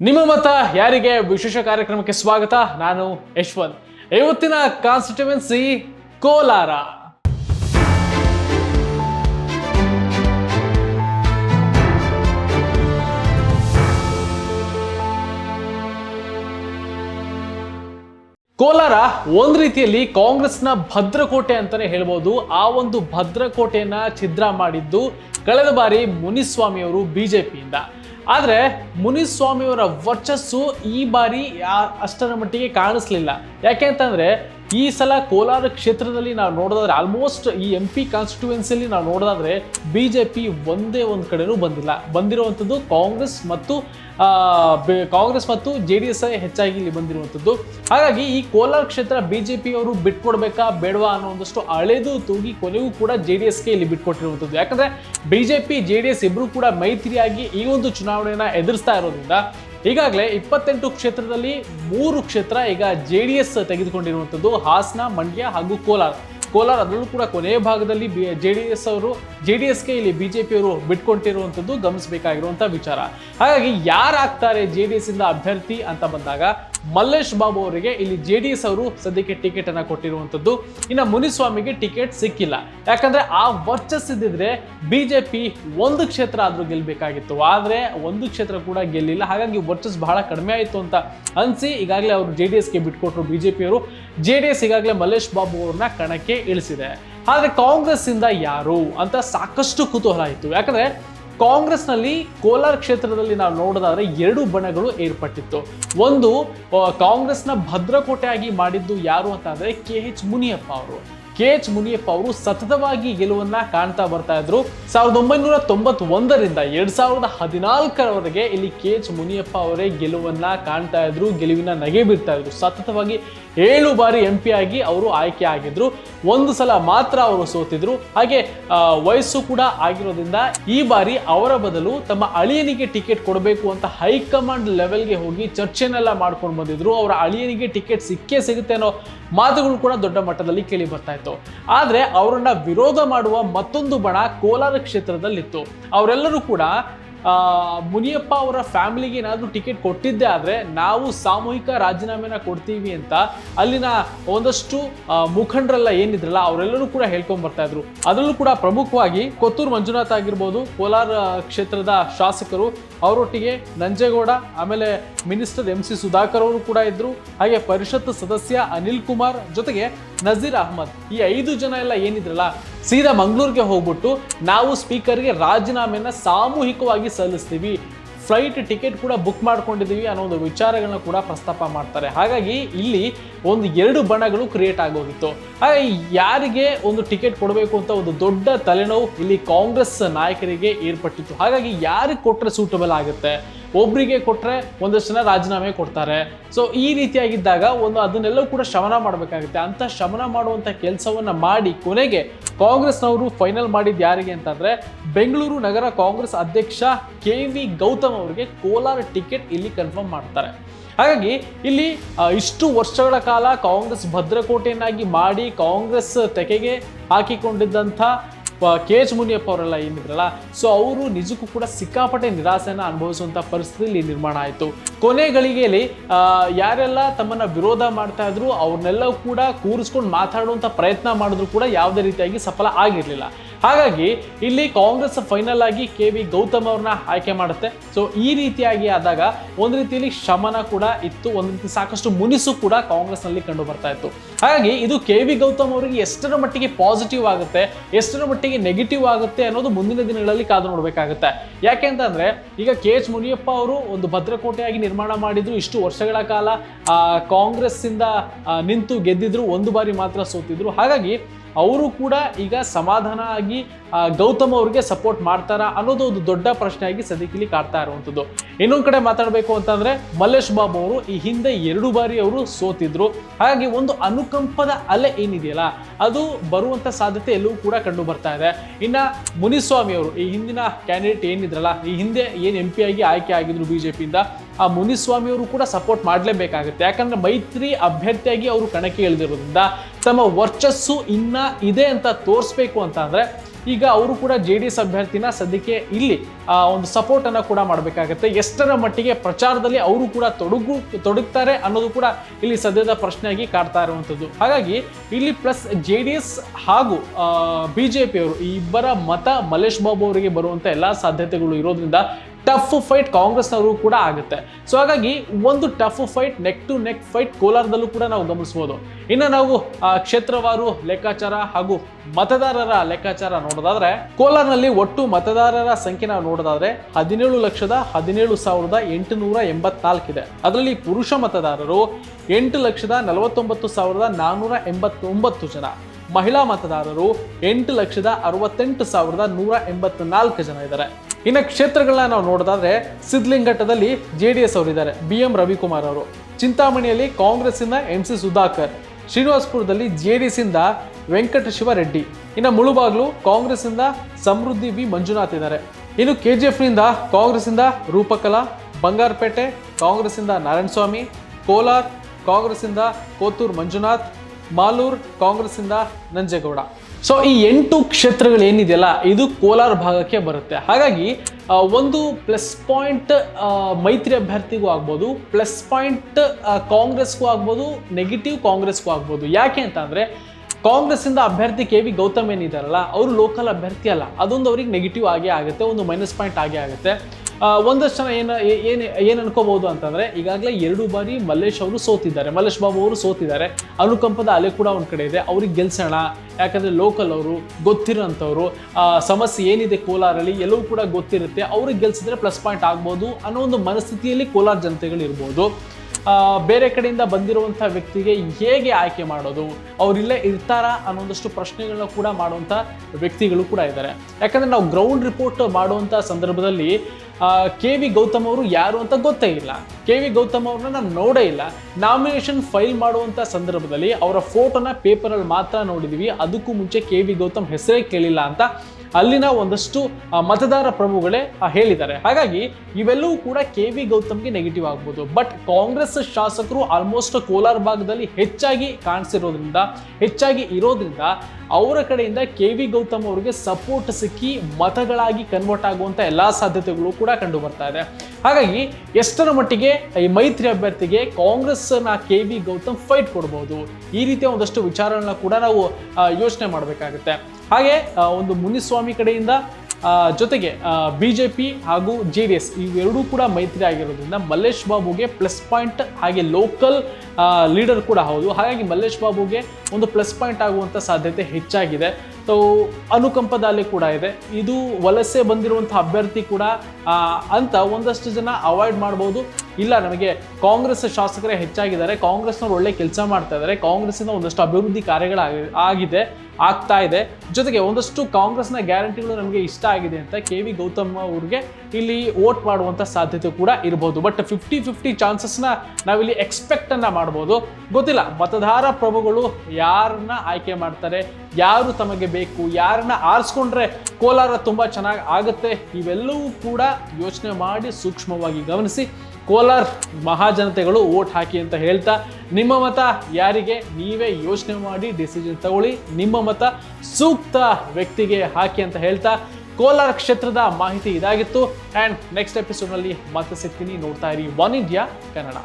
ನಿಮ್ಮ ಮತ ಯಾರಿಗೆ ವಿಶೇಷ ಕಾರ್ಯಕ್ರಮಕ್ಕೆ ಸ್ವಾಗತ? ನಾನು ಯಶ್ವಂತ್. ಇವತ್ತಿನ ಕಾನ್ಸ್ಟಿಟ್ಯೂವೆನ್ಸಿ ಕೋಲಾರ. ಕೋಲಾರ ಒಂದ್ ರೀತಿಯಲ್ಲಿ ಕಾಂಗ್ರೆಸ್ನ ಭದ್ರಕೋಟೆ ಅಂತಾನೆ ಹೇಳ್ಬೋದು. ಆ ಒಂದು ಭದ್ರಕೋಟೆಯನ್ನ ಛಿದ್ರ ಮಾಡಿದ್ದು ಕಳೆದ ಬಾರಿ ಮುನಿಸ್ವಾಮಿ ಅವರು ಬಿಜೆಪಿಯಿಂದ. ಆದ್ರೆ ಮುನಿಸ್ವಾಮಿಯವರ ವರ್ಚಸ್ಸು ಈ ಬಾರಿ ಅಷ್ಟರ ಮಟ್ಟಿಗೆ ಕಾಣಿಸ್ಲಿಲ್ಲ. ಯಾಕೆ ಅಂತಂದ್ರೆ ಈ ಸಲ ಕೋಲಾರ ಕ್ಷೇತ್ರದಲ್ಲಿ ನಾವು ನೋಡೋದಾದ್ರೆ ಆಲ್ಮೋಸ್ಟ್ ಈ ಎಂ ಪಿ ಕಾನ್ಸ್ಟಿಟ್ಯೂಯೆನ್ಸಿಯಲ್ಲಿ ನಾವು ನೋಡೋದಾದ್ರೆ ಬಿ ಜೆ ಪಿ ಒಂದೇ ಒಂದು ಕಡೆನೂ ಬಂದಿಲ್ಲ. ಬಂದಿರುವಂಥದ್ದು ಕಾಂಗ್ರೆಸ್ ಮತ್ತು ಕಾಂಗ್ರೆಸ್ ಮತ್ತು ಜೆ ಡಿ ಎಸ್ ಹೆಚ್ಚಾಗಿ ಇಲ್ಲಿ ಬಂದಿರುವಂಥದ್ದು. ಹಾಗಾಗಿ ಈ ಕೋಲಾರ ಕ್ಷೇತ್ರ ಬಿ ಜೆ ಪಿಯವರು ಬಿಟ್ಕೊಡ್ಬೇಕಾ ಬೇಡವಾ ಅನ್ನೋ ಒಂದಷ್ಟು ಅಳೆದು ತೂಗಿ ಕೊನೆಗೂ ಕೂಡ ಜೆ ಡಿ ಎಸ್ಗೆ ಇಲ್ಲಿ ಬಿಟ್ಕೊಟ್ಟಿರುವಂಥದ್ದು. ಯಾಕಂದ್ರೆ B J P J D S ಇಬ್ಬರು ಕೂಡ ಮೈತ್ರಿಯಾಗಿ ಈ ಒಂದು ಚುನಾವಣೆಯನ್ನು ಎದುರಿಸ್ತಾ ಇರೋದ್ರಿಂದ ಈಗಾಗಲೇ ಇಪ್ಪತ್ತೆಂಟು ಕ್ಷೇತ್ರದಲ್ಲಿ ಮೂರು ಕ್ಷೇತ್ರ ಈಗ ಜೆ ಡಿ ಎಸ್ ತೆಗೆದುಕೊಂಡಿರುವಂಥದ್ದು, ಹಾಸನ, ಮಂಡ್ಯ ಹಾಗೂ ಕೋಲಾರ. ಕೋಲಾರ ಅದರಲ್ಲೂ ಕೂಡ ಕೊನೆಯ ಭಾಗದಲ್ಲಿ ಬಿ ಜೆ ಡಿ ಎಸ್ ಅವರು ಜೆ ಡಿ ಎಸ್ಗೆ ಇಲ್ಲಿ ಬಿ ಜೆ ಪಿಯವರು ಬಿಟ್ಕೊಂಡಿರುವಂಥದ್ದು ಗಮನಿಸಬೇಕಾಗಿರುವಂಥ ವಿಚಾರ. ಹಾಗಾಗಿ ಯಾರಾಗ್ತಾರೆ ಜೆ ಡಿ ಎಸ್ ಇಂದ ಅಭ್ಯರ್ಥಿ ಅಂತ ಬಂದಾಗ ಮಲ್ಲೇಶ್ ಬಾಬು ಅವರಿಗೆ ಇಲ್ಲಿ ಜೆ ಡಿ ಎಸ್ ಅವರು ಸದ್ಯಕ್ಕೆ ಟಿಕೆಟ್ ಅನ್ನ ಕೊಟ್ಟಿರುವಂಥದ್ದು ಇನ್ನು ಮುನಿಸ್ವಾಮಿಗೆ ಟಿಕೆಟ್ ಸಿಕ್ಕಿಲ್ಲ. ಯಾಕಂದ್ರೆ ಆ ವರ್ಚಸ್ ಇದ್ದಿದ್ರೆ ಬಿಜೆಪಿ ಒಂದು ಕ್ಷೇತ್ರ ಆದ್ರೂ ಗೆಲ್ಬೇಕಾಗಿತ್ತು. ಆದ್ರೆ ಒಂದು ಕ್ಷೇತ್ರ ಕೂಡ ಗೆಲ್ಲಿಲ್ಲ. ಹಾಗಾಗಿ ವರ್ಚಸ್ ಬಹಳ ಕಡಿಮೆ ಆಯಿತು ಅಂತ ಅನ್ಸಿ ಈಗಾಗಲೇ ಅವರು ಜೆ ಡಿ ಎಸ್ಗೆ ಬಿಟ್ಕೊಟ್ರು ಬಿಜೆಪಿಯವರು ಜೆ ಡಿ ಎಸ್ ಈಗಾಗಲೇ ಮಲ್ಲೇಶ್ ಬಾಬು ಅವ್ರನ್ನ ಕಣಕ್ಕೆ ಇಳಿಸಿದೆ. ಆದರೆ ಕಾಂಗ್ರೆಸ್ ಇಂದ ಯಾರು ಅಂತ ಸಾಕಷ್ಟು ಕುತೂಹಲ ಆಯಿತು ಯಾಕಂದ್ರೆ ಕಾಂಗ್ರೆಸ್ನಲ್ಲಿ ಕೋಲಾರ ಕ್ಷೇತ್ರದಲ್ಲಿ ನಾವು ನೋಡೋದಾದ್ರೆ ಎರಡು ಬಣಗಳು ಏರ್ಪಟ್ಟಿತ್ತು. ಒಂದು ಕಾಂಗ್ರೆಸ್ನ ಭದ್ರಕೋಟೆಯಾಗಿ ಮಾಡಿದ್ದು ಯಾರು ಅಂತ ಅಂದ್ರೆ ಕೆ ಎಚ್ ಮುನಿಯಪ್ಪ ಅವರು. ಕೆ ಎಚ್ ಮುನಿಯಪ್ಪ ಅವರು ಸತತವಾಗಿ ಗೆಲುವನ್ನ ಕಾಣ್ತಾ ಬರ್ತಾ ಇದ್ರು. ಸಾವಿರದ ಒಂಬೈನೂರ ತೊಂಬತ್ತೊಂದರಿಂದ ಎರಡ್ ಸಾವಿರದ ಹದಿನಾಲ್ಕರವರೆಗೆ ಇಲ್ಲಿ ಕೆ ಎಚ್ ಮುನಿಯಪ್ಪ ಅವರೇ ಗೆಲುವನ್ನ ಕಾಣ್ತಾ ಇದ್ರು, ಗೆಲುವಿನ ನಗೆ ಬೀರ್ತಾ ಇದ್ರು. ಸತತವಾಗಿ ಏಳು ಬಾರಿ ಎಂ ಪಿ ಆಗಿ ಅವರು ಆಯ್ಕೆ ಆಗಿದ್ರು. ಒಂದು ಸಲ ಮಾತ್ರ ಅವರು ಸೋತಿದ್ರು. ಹಾಗೆ ವಯಸ್ಸು ಕೂಡ ಆಗಿರೋದ್ರಿಂದ ಈ ಬಾರಿ ಅವರ ಬದಲು ತಮ್ಮ ಅಳಿಯನಿಗೆ ಟಿಕೆಟ್ ಕೊಡಬೇಕು ಅಂತ ಹೈಕಮಾಂಡ್ ಲೆವೆಲ್ಗೆ ಹೋಗಿ ಚರ್ಚೆನೆಲ್ಲ ಮಾಡ್ಕೊಂಡು ಬಂದಿದ್ರು. ಅವರ ಅಳಿಯನಿಗೆ ಟಿಕೆಟ್ ಸಿಕ್ಕೇ ಸಿಗುತ್ತೆ ಅನ್ನೋ ಮಾತುಗಳು ಕೂಡ ದೊಡ್ಡ ಮಟ್ಟದಲ್ಲಿ ಕೇಳಿ ಬರ್ತಾ ಇತ್ತು. ಆದರೆ ಅವರನ್ನ ವಿರೋಧ ಮಾಡುವ ಮತ್ತೊಂದು ಬಣ ಕೋಲಾರ ಕ್ಷೇತ್ರದಲ್ಲಿತ್ತು. ಅವರೆಲ್ಲರೂ ಕೂಡ ಮುನಿಯಪ್ಪ ಅವರ ಫ್ಯಾಮಿಲಿಗೆ ಏನಾದರೂ ಟಿಕೆಟ್ ಕೊಟ್ಟಿದ್ದೆ ಆದರೆ ನಾವು ಸಾಮೂಹಿಕ ರಾಜೀನಾಮೆನ ಕೊಡ್ತೀವಿ ಅಂತ ಅಲ್ಲಿನ ಒಂದಷ್ಟು ಮುಖಂಡರೆಲ್ಲ ಏನಿದ್ರಲ್ಲ ಅವರೆಲ್ಲರೂ ಕೂಡ ಹೇಳ್ಕೊಂಡ್ ಬರ್ತಾ ಇದ್ರು. ಅದರಲ್ಲೂ ಕೂಡ ಪ್ರಮುಖವಾಗಿ ಕೊತ್ತೂರು ಮಂಜುನಾಥ್ ಆಗಿರ್ಬೋದು, ಕೋಲಾರ ಕ್ಷೇತ್ರದ ಶಾಸಕರು, ಅವರೊಟ್ಟಿಗೆ ನಂಜೇಗೌಡ, ಆಮೇಲೆ ಮಿನಿಸ್ಟರ್ ಎಂ ಸಿ ಸುಧಾಕರ್ ಅವರು ಕೂಡ ಇದ್ರು, ಹಾಗೆ ಪರಿಷತ್ ಸದಸ್ಯ ಅನಿಲ್ ಕುಮಾರ್ ಜೊತೆಗೆ ನಜೀರ್ ಅಹಮದ್. ಈ ಐದು ಜನ ಎಲ್ಲ ಏನಿದ್ರಲ್ಲ ಸೀದಾ ಮಂಗಳೂರಿಗೆ ಹೋಗ್ಬಿಟ್ಟು ನಾವು ಸ್ಪೀಕರ್ಗೆ ರಾಜೀನಾಮೆಯನ್ನು ಸಾಮೂಹಿಕವಾಗಿ ಸಲ್ಲಿಸ್ತೀವಿ. ಫ್ಲೈಟ್ ಟಿಕೆಟ್ ಕೂಡ ಬುಕ್ ಮಾಡ್ಕೊಂಡಿದ್ದೀವಿ ಅನ್ನೋ ಒಂದು ವಿಚಾರಗಳನ್ನ ಕೂಡ ಪ್ರಸ್ತಾಪ ಮಾಡ್ತಾರೆ. ಹಾಗಾಗಿ ಇಲ್ಲಿ ಒಂದು ಎರಡು ಬಣಗಳು ಕ್ರಿಯೇಟ್ ಆಗೋಗಿತ್ತು. ಹಾಗಾಗಿ ಯಾರಿಗೆ ಒಂದು ಟಿಕೆಟ್ ಕೊಡಬೇಕು ಅಂತ ಒಂದು ದೊಡ್ಡ ತಲೆನೋವು ಇಲ್ಲಿ ಕಾಂಗ್ರೆಸ್ ನಾಯಕರಿಗೆ ಏರ್ಪಟ್ಟಿತ್ತು. ಹಾಗಾಗಿ ಯಾರಿಗೆ ಕೊಟ್ಟರೆ ಸೂಟಬಲ್ ಆಗುತ್ತೆ? ಒಬ್ರಿಗೆ ಕೊಟ್ಟರೆ ಒಂದಷ್ಟು ಜನ ರಾಜೀನಾಮೆ ಕೊಡ್ತಾರೆ. ಸೊ ಈ ರೀತಿಯಾಗಿದ್ದಾಗ ಒಂದು ಅದನ್ನೆಲ್ಲ ಕೂಡ ಶಮನ ಮಾಡಬೇಕಾಗುತ್ತೆ. ಅಂತ ಶಮನ ಮಾಡುವಂಥ ಕೆಲಸವನ್ನು ಮಾಡಿ ಕೊನೆಗೆ ಕಾಂಗ್ರೆಸ್ನವರು ಫೈನಲ್ ಮಾಡಿದ್ದು ಯಾರಿಗೆ ಅಂತಂದರೆ ಬೆಂಗಳೂರು ನಗರ ಕಾಂಗ್ರೆಸ್ ಅಧ್ಯಕ್ಷ ಕೆ ವಿ ಗೌತಮ್ ಅವರಿಗೆ ಕೋಲಾರ ಟಿಕೆಟ್ ಇಲ್ಲಿ ಕನ್ಫರ್ಮ್ ಮಾಡ್ತಾರೆ. ಹಾಗಾಗಿ ಇಲ್ಲಿ ಇಷ್ಟು ವರ್ಷಗಳ ಕಾಲ ಕಾಂಗ್ರೆಸ್ ಭದ್ರಕೋಟೆಯನ್ನಾಗಿ ಮಾಡಿ ಕಾಂಗ್ರೆಸ್ ತೆಕೆಗೆ ಹಾಕಿಕೊಂಡಿದ್ದಂಥ ಕೆ ಎಚ್ ಮುನಿಯಪ್ಪ ಅವರೆಲ್ಲ ಏನಿದ್ರಲ್ಲ, ಸೊ ಅವರು ನಿಜಕ್ಕೂ ಕೂಡ ಸಿಕ್ಕಾಪಟ್ಟೆ ನಿರಾಸೆನ ಅನುಭವಿಸುವಂಥ ಪರಿಸ್ಥಿತಿಯಲ್ಲಿ ನಿರ್ಮಾಣ ಆಯಿತು. ಕೊನೆ ಗಳಿಗೆಯಲ್ಲಿ ಯಾರೆಲ್ಲ ತಮ್ಮನ್ನ ವಿರೋಧ ಮಾಡ್ತಾ ಇದ್ರು, ಅವ್ರನ್ನೆಲ್ಲ ಕೂಡ ಕೂರಿಸ್ಕೊಂಡು ಮಾತಾಡುವಂಥ ಪ್ರಯತ್ನ ಮಾಡಿದ್ರು ಕೂಡ ಯಾವುದೇ ರೀತಿಯಾಗಿ ಸಫಲ ಆಗಿರಲಿಲ್ಲ. ಹಾಗಾಗಿ ಇಲ್ಲಿ ಕಾಂಗ್ರೆಸ್ ಫೈನಲ್ ಆಗಿ ಕೆ ವಿ ಗೌತಮ್ ಅವ್ರನ್ನ ಆಯ್ಕೆ ಮಾಡುತ್ತೆ. ಸೊ ಈ ರೀತಿಯಾಗಿ ಆದಾಗ ಒಂದು ರೀತಿಯಲ್ಲಿ ಶಮನ ಕೂಡ ಇತ್ತು, ಒಂದು ರೀತಿ ಸಾಕಷ್ಟು ಮುನಿಸು ಕೂಡ ಕಾಂಗ್ರೆಸ್ನಲ್ಲಿ ಕಂಡು ಬರ್ತಾ ಇತ್ತು. ಹಾಗಾಗಿ ಇದು ಕೆ ವಿ ಗೌತಮ್ ಅವರಿಗೆ ಎಷ್ಟರ ಮಟ್ಟಿಗೆ ಪಾಸಿಟಿವ್ ಆಗುತ್ತೆ, ಎಷ್ಟರ ಮಟ್ಟಿಗೆ ನೆಗೆಟಿವ್ ಆಗುತ್ತೆ ಅನ್ನೋದು ಮುಂದಿನ ದಿನಗಳಲ್ಲಿ ಕಾದು ನೋಡಬೇಕಾಗುತ್ತೆ. ಯಾಕೆ ಅಂತಂದ್ರೆ, ಈಗ ಕೆ ಎಚ್ ಮುನಿಯಪ್ಪ ಅವರು ಒಂದು ಭದ್ರಕೋಟೆಯಾಗಿ ನಿರ್ಮಾಣ ಮಾಡಿದ್ರು, ಇಷ್ಟು ವರ್ಷಗಳ ಕಾಲ ಕಾಂಗ್ರೆಸ್ ಇಂದ ನಿಂತು ಗೆದ್ದಿದ್ರು, ಒಂದು ಬಾರಿ ಮಾತ್ರ ಸೋತಿದ್ರು. ಹಾಗಾಗಿ ಅವರು ಕೂಡ ಈಗ ಸಮಾಧಾನ ಆಗಿ ಗೌತಮ್ ಅವ್ರಿಗೆ ಸಪೋರ್ಟ್ ಮಾಡ್ತಾರಾ ಅನ್ನೋದು ಒಂದು ದೊಡ್ಡ ಪ್ರಶ್ನೆಯಾಗಿ ಸದ್ಯಕ್ಕೆ ಕಾಡ್ತಾ ಇರುವಂಥದ್ದು. ಇನ್ನೊಂದು ಕಡೆ ಮಾತಾಡಬೇಕು ಅಂತಂದ್ರೆ, ಮಲ್ಲೇಶ್ ಬಾಬು ಅವರು ಈ ಹಿಂದೆ ಎರಡು ಬಾರಿ ಅವರು ಸೋತಿದ್ರು. ಹಾಗಾಗಿ ಒಂದು ಅನುಕಂಪದ ಅಲೆ ಏನಿದೆಯಲ್ಲ, ಅದು ಬರುವಂತ ಸಾಧ್ಯತೆ ಎಲ್ಲವೂ ಕೂಡ ಕಂಡು ಬರ್ತಾ ಇದೆ. ಇನ್ನ ಮುನಿಸ್ವಾಮಿ ಅವರು ಈ ಹಿಂದಿನ ಕ್ಯಾಂಡಿಡೇಟ್ ಏನಿದ್ರಲ್ಲ, ಈ ಹಿಂದೆ ಏನು ಎಂ ಪಿ ಆಗಿ ಆಯ್ಕೆ ಆಗಿದ್ರು ಬಿಜೆಪಿಯಿಂದ ಆ ಮುನಿಸ್ವಾಮಿಯವರು ಕೂಡ ಸಪೋರ್ಟ್ ಮಾಡಲೇಬೇಕಾಗುತ್ತೆ. ಯಾಕಂದ್ರೆ ಮೈತ್ರಿ ಅಭ್ಯರ್ಥಿಯಾಗಿ ಅವರು ಕಣಕ್ಕೆ ಇಳಿದಿರೋದ್ರಿಂದ ತಮ್ಮ ವರ್ಚಸ್ಸು ಇನ್ನ ಇದೆ ಅಂತ ತೋರಿಸ್ಬೇಕು ಅಂತ ಅಂದ್ರೆ ಈಗ ಅವರು ಕೂಡ ಜೆ ಡಿ ಎಸ್ ಅಭ್ಯರ್ಥಿನ ಸದ್ಯಕ್ಕೆ ಇಲ್ಲಿ ಆ, ಒಂದು ಸಪೋರ್ಟ್ ಅನ್ನ ಕೂಡ ಮಾಡಬೇಕಾಗತ್ತೆ. ಎಷ್ಟರ ಮಟ್ಟಿಗೆ ಪ್ರಚಾರದಲ್ಲಿ ಅವರು ಕೂಡ ತೊಡಗು ತೊಡಗ್ತಾರೆ ಅನ್ನೋದು ಕೂಡ ಇಲ್ಲಿ ಸದ್ಯದ ಪ್ರಶ್ನೆಯಾಗಿ ಕಾಡ್ತಾ ಇರುವಂಥದ್ದು. ಹಾಗಾಗಿ ಇಲ್ಲಿ ಪ್ಲಸ್ ಜೆ ಡಿ ಎಸ್ ಹಾಗೂ ಬಿ ಜೆ ಪಿಯವರು ಇಬ್ಬರ ಮತ ಮಲ್ಲೇಶ್ ಬಾಬು ಅವರಿಗೆ ಬರುವಂಥ ಎಲ್ಲ ಸಾಧ್ಯತೆಗಳು ಇರೋದ್ರಿಂದ ಟಫ್ ಫೈಟ್ ಕಾಂಗ್ರೆಸ್ ಅವರು ಕೂಡ ಆಗುತ್ತೆ. ಸೊ ಹಾಗಾಗಿ ಒಂದು tough fight neck to neck fight ಕೋಲಾರದಲ್ಲೂ ಕೂಡ ನಾವು ಗಮನಿಸಬಹುದು ಇನ್ನು ನಾವು ಕ್ಷೇತ್ರವಾರು ಲೆಕ್ಕಾಚಾರ ಹಾಗೂ ಮತದಾರರ ಲೆಕ್ಕಾಚಾರ ನೋಡೋದಾದ್ರೆ, ಕೋಲಾರ್ನಲ್ಲಿ ಒಟ್ಟು ಮತದಾರರ ಸಂಖ್ಯೆ ನಾವು ನೋಡೋದಾದ್ರೆ ಹದಿನೇಳು ಲಕ್ಷದ ಹದಿನೇಳು ಸಾವಿರದ ಎಂಟುನೂರ ಎಂಬತ್ನಾಲ್ಕಿದೆ ಅದರಲ್ಲಿ ಪುರುಷ ಮತದಾರರು ಎಂಟು ಲಕ್ಷದ ನಲವತ್ತೊಂಬತ್ತು ಸಾವಿರದ ನಾನ್ನೂರ ಎಂಬತ್ತೊಂಬತ್ತು ಜನ. ಮಹಿಳಾ ಮತದಾರರು ಎಂಟು ಲಕ್ಷದ ಅರವತ್ತೆಂಟು ಸಾವಿರದ ನೂರ ಎಂಬತ್ನಾಲ್ಕು ಜನ ಇದ್ದಾರೆ. ಇನ್ನು ಕ್ಷೇತ್ರಗಳನ್ನ ನಾವು ನೋಡೋದಾದ್ರೆ ಸಿದ್ಲಿಂಗಟ್ಟದಲ್ಲಿ ಜೆ ಡಿ ಎಸ್ ಅವರಿದ್ದಾರೆ, ಬಿ ಎಂ ರವಿಕುಮಾರ್ ಅವರು. ಚಿಂತಾಮಣಿಯಲ್ಲಿ ಕಾಂಗ್ರೆಸ್ಸಿಂದ ಎಂ ಸಿ ಸುಧಾಕರ್, ಶ್ರೀನಿವಾಸಪುರದಲ್ಲಿ ಜೆ ಡಿ ಎಸ್ ಇಂದ ವೆಂಕಟ ಶಿವರೆಡ್ಡಿ ಇನ್ನು ಮುಳುಬಾಗ್ಲು ಕಾಂಗ್ರೆಸ್ಸಿಂದ ಸಮೃದ್ಧಿ ವಿ ಮಂಜುನಾಥ್ ಇದ್ದಾರೆ. ಇನ್ನು ಕೆ ಜಿ ಎಫ್ನಿಂದ ಕಾಂಗ್ರೆಸ್ಸಿಂದ ರೂಪಕಲಾ, ಬಂಗಾರಪೇಟೆ, ಕಾಂಗ್ರೆಸ್ಸಿಂದ ನಾರಾಯಣಸ್ವಾಮಿ, ಕೋಲಾರ್, ಕಾಂಗ್ರೆಸ್ಸಿಂದ ಕೋತೂರ್ ಮಂಜುನಾಥ್, ಮಾಲೂರ್, ಕಾಂಗ್ರೆಸ್ಸಿಂದ ನಂಜೇಗೌಡ. ಸೊ ಈ ಎಂಟು ಕ್ಷೇತ್ರಗಳು ಏನಿದೆಯಲ್ಲ ಇದು ಕೋಲಾರ ಭಾಗಕ್ಕೆ ಬರುತ್ತೆ. ಹಾಗಾಗಿ ಒಂದು ಪ್ಲಸ್ ಪಾಯಿಂಟ್ ಮೈತ್ರಿ ಅಭ್ಯರ್ಥಿಗೂ ಆಗ್ಬೋದು ಪ್ಲಸ್ ಪಾಯಿಂಟ್ ಕಾಂಗ್ರೆಸ್ಗೂ ಆಗ್ಬೋದು ನೆಗೆಟಿವ್ ಕಾಂಗ್ರೆಸ್ಗೂ ಆಗ್ಬೋದು. ಯಾಕೆ ಅಂತಂದರೆ, ಕಾಂಗ್ರೆಸ್ಸಿಂದ ಅಭ್ಯರ್ಥಿ ಕೆ ವಿ ಗೌತಮ್ ಏನಿದಾರಲ್ಲ, ಅವರು ಲೋಕಲ್ ಅಭ್ಯರ್ಥಿ ಅಲ್ಲ. ಅದೊಂದು ಅವ್ರಿಗೆ ನೆಗೆಟಿವ್ ಆಗೇ ಆಗುತ್ತೆ, ಒಂದು ಮೈನಸ್ ಪಾಯಿಂಟ್ ಆಗೇ ಆಗುತ್ತೆ. ಒಂದಷ್ಟು ಜನ ಏನು ಏನು ಏನು ಅನ್ಕೋಬಹುದು ಅಂತಂದ್ರೆ, ಈಗಾಗಲೇ ಎರಡು ಬಾರಿ ಮಲ್ಲೇಶ್ ಅವರು ಸೋತಿದ್ದಾರೆ. ಮಲ್ಲೇಶ್ ಬಾಬು ಅವರು ಸೋತಿದ್ದಾರೆ. ಅನುಕಂಪದ ಅಲೆ ಕೂಡ ಒಂದು ಕಡೆ ಇದೆ. ಅವ್ರಿಗೆ ಗೆಲ್ಸೋಣ. ಯಾಕಂದ್ರೆ ಲೋಕಲ್ ಅವರು, ಗೊತ್ತಿರೋಂಥವ್ರು ಸಮಸ್ಯೆ ಏನಿದೆ ಕೋಲಾರಲ್ಲಿ ಎಲ್ಲವೂ ಕೂಡ ಗೊತ್ತಿರುತ್ತೆ. ಅವ್ರಿಗೆ ಗೆಲ್ಸಿದ್ರೆ ಪ್ಲಸ್ ಪಾಯಿಂಟ್ ಆಗ್ಬೋದು ಅನ್ನೋ ಒಂದು ಮನಸ್ಥಿತಿಯಲ್ಲಿ ಕೋಲಾರ ಜನತೆಗಳು ಇರ್ಬೋದು ಬೇರೆ ಕಡೆಯಿಂದ ಬಂದಿರುವಂಥ ವ್ಯಕ್ತಿಗೆ ಹೇಗೆ ಆಯ್ಕೆ ಮಾಡೋದು, ಅವರಿಲ್ಲೇ ಇರ್ತಾರಾ ಅನ್ನೋದಷ್ಟು ಪ್ರಶ್ನೆಗಳನ್ನ ಕೂಡ ಮಾಡುವಂಥ ವ್ಯಕ್ತಿಗಳು ಕೂಡ ಇದ್ದಾರೆ. ಯಾಕಂದರೆ ನಾವು ಗ್ರೌಂಡ್ ರಿಪೋರ್ಟ್ ಮಾಡುವಂಥ ಸಂದರ್ಭದಲ್ಲಿ ಕೆ ವಿ ಗೌತಮ್ ಅವರು ಯಾರು ಅಂತ ಗೊತ್ತೇ ಇಲ್ಲ. ಕೆ ವಿ ಗೌತಮ್ ಅವ್ರನ್ನ ನಾನು ನೋಡೇ ಇಲ್ಲ. ನಾಮಿನೇಷನ್ ಫೈಲ್ ಮಾಡುವಂಥ ಸಂದರ್ಭದಲ್ಲಿ ಅವರ ಫೋಟೋನ ಪೇಪರಲ್ಲಿ ಮಾತ್ರ ನೋಡಿದ್ದೀವಿ ಅದಕ್ಕೂ ಮುಂಚೆ ಕೆ ವಿ ಗೌತಮ್ ಹೆಸರೇ ಕೇಳಿಲ್ಲ ಅಂತ ಅಲ್ಲಿನ ಒಂದಷ್ಟು ಮತದಾರ ಪ್ರಭುಗಳೇ ಹೇಳಿದ್ದಾರೆ. ಹಾಗಾಗಿ ಇವೆಲ್ಲವೂ ಕೂಡ ಕೆ ವಿ ಗೌತಮ್ಗೆ ನೆಗೆಟಿವ್ ಆಗ್ಬೋದು. ಬಟ್ ಕಾಂಗ್ರೆಸ್ ಶಾಸಕರು ಆಲ್ಮೋಸ್ಟ್ ಕೋಲಾರ ಭಾಗದಲ್ಲಿ ಹೆಚ್ಚಾಗಿ ಕಾಣಿಸಿರೋದ್ರಿಂದ, ಹೆಚ್ಚಾಗಿ ಇರೋದ್ರಿಂದ ಅವರ ಕಡೆಯಿಂದ ಕೆ ವಿ ಗೌತಮ್ ಅವರಿಗೆ ಸಪೋರ್ಟ್ ಸಿಕ್ಕಿ ಮತಗಳಾಗಿ ಕನ್ವರ್ಟ್ ಆಗುವಂಥ ಎಲ್ಲ ಸಾಧ್ಯತೆಗಳು ಕೂಡ ಕಂಡು ಬರ್ತಾ ಇದೆ. ಹಾಗಾಗಿ ಎಷ್ಟರ ಮಟ್ಟಿಗೆ ಈ ಮೈತ್ರಿ ಅಭ್ಯರ್ಥಿಗೆ ಕಾಂಗ್ರೆಸ್ನ ಕೆ ವಿ ಗೌತಮ್ ಫೈಟ್ ಕೊಡ್ಬೋದು, ಈ ರೀತಿಯ ಒಂದಷ್ಟು ವಿಚಾರಗಳನ್ನ ಕೂಡ ನಾವು ಯೋಚನೆ ಮಾಡಬೇಕಾಗುತ್ತೆ. ಹಾಗೆ ಒಂದು ಮುನಿಸ್ವಾಮಿ ಕಡೆಯಿಂದ ಜೊತೆಗೆ ಬಿ ಜೆ ಪಿ ಹಾಗೂ ಜೆ ಡಿ ಎಸ್ ಇವೆರಡೂ ಕೂಡ ಮೈತ್ರಿ ಆಗಿರೋದ್ರಿಂದ ಮಲ್ಲೇಶ್ ಬಾಬುಗೆ ಪ್ಲಸ್ ಪಾಯಿಂಟ್ ಹಾಗೆ ಲೋಕಲ್ ಲೀಡರ್ ಕೂಡ ಹೌದು. ಹಾಗಾಗಿ ಮಲ್ಲೇಶ್ ಬಾಬುಗೆ ಒಂದು ಪ್ಲಸ್ ಪಾಯಿಂಟ್ ಆಗುವಂಥ ಸಾಧ್ಯತೆ ಹೆಚ್ಚಾಗಿದೆ. ಸೊ ಅನುಕಂಪದಲ್ಲಿ ಕೂಡ ಇದೆ. ಇದು ವಲಸೆ ಬಂದಿರುವಂಥ ಅಭ್ಯರ್ಥಿ ಕೂಡ ಅಂತ ಒಂದಷ್ಟು ಜನ ಅವಾಯ್ಡ್ ಮಾಡ್ಬೋದು. ಇಲ್ಲ, ನಮಗೆ ಕಾಂಗ್ರೆಸ್ ಶಾಸಕರೇ ಹೆಚ್ಚಾಗಿದ್ದಾರೆ. ಕಾಂಗ್ರೆಸ್ನವ್ರು ಒಳ್ಳೆ ಕೆಲಸ ಮಾಡ್ತಾ ಇದ್ದಾರೆ. ಕಾಂಗ್ರೆಸ್ಸಿಂದ ಒಂದಷ್ಟು ಅಭಿವೃದ್ಧಿ ಕಾರ್ಯಗಳ ಆಗಿದೆ, ಆಗ್ತಾ ಇದೆ. ಜೊತೆಗೆ ಒಂದಷ್ಟು ಕಾಂಗ್ರೆಸ್ನ ಗ್ಯಾರಂಟಿಗಳು ನಮಗೆ ಇಷ್ಟ ಆಗಿದೆ ಅಂತ ಕೆ ವಿ ಗೌತಮ್ ಅವ್ರಿಗೆ ಇಲ್ಲಿ ವೋಟ್ ಮಾಡುವಂಥ ಸಾಧ್ಯತೆ ಕೂಡ ಇರ್ಬೋದು. ಬಟ್ ಫಿಫ್ಟಿ ಫಿಫ್ಟಿ ಚಾನ್ಸಸ್ನ ನಾವಿಲ್ಲಿ ಎಕ್ಸ್ಪೆಕ್ಟ್ ಅನ್ನ ಮಾಡ್ಬೋದು. ಗೊತ್ತಿಲ್ಲ, ಮತದಾರ ಪ್ರಭುಗಳು ಯಾರನ್ನ ಆಯ್ಕೆ ಮಾಡ್ತಾರೆ, ಯಾರು ತಮಗೆ ಬೇಕು, ಯಾರನ್ನ ಆರಿಸ್ಕೊಂಡ್ರೆ ಕೋಲಾರ ತುಂಬ ಚೆನ್ನಾಗಿ ಆಗುತ್ತೆ, ಇವೆಲ್ಲವೂ ಕೂಡ ಯೋಚನೆ ಮಾಡಿ ಸೂಕ್ಷ್ಮವಾಗಿ ಗಮನಿಸಿ. ಕೋಲಾರ್ ಮಹಾಜನತೆಗಳು ವೋಟ್ ಹಾಕಿ ಅಂತ ಹೇಳ್ತಾ, ನಿಮ್ಮ ಮತ ಯಾರಿಗೆ? ನೀವೇ ಯೋಚನೆ ಮಾಡಿ ಡಿಸಿಷನ್ ತಗೊಳ್ಳಿ. ನಿಮ್ಮ ಮತ ಸೂಕ್ತ ವ್ಯಕ್ತಿಗೆ ಹಾಕಿ ಅಂತ ಹೇಳ್ತಾ, ಕೋಲಾರ ಕ್ಷೇತ್ರದ ಮಾಹಿತಿ ಇದಾಗಿತ್ತು. ಆ್ಯಂಡ್ ನೆಕ್ಸ್ಟ್ ಎಪಿಸೋಡ್ನಲ್ಲಿ ಮತ್ತೆ ಸಿಗ್ತೀನಿ. ನೋಡ್ತಾ ಇರಿ. One India Kannada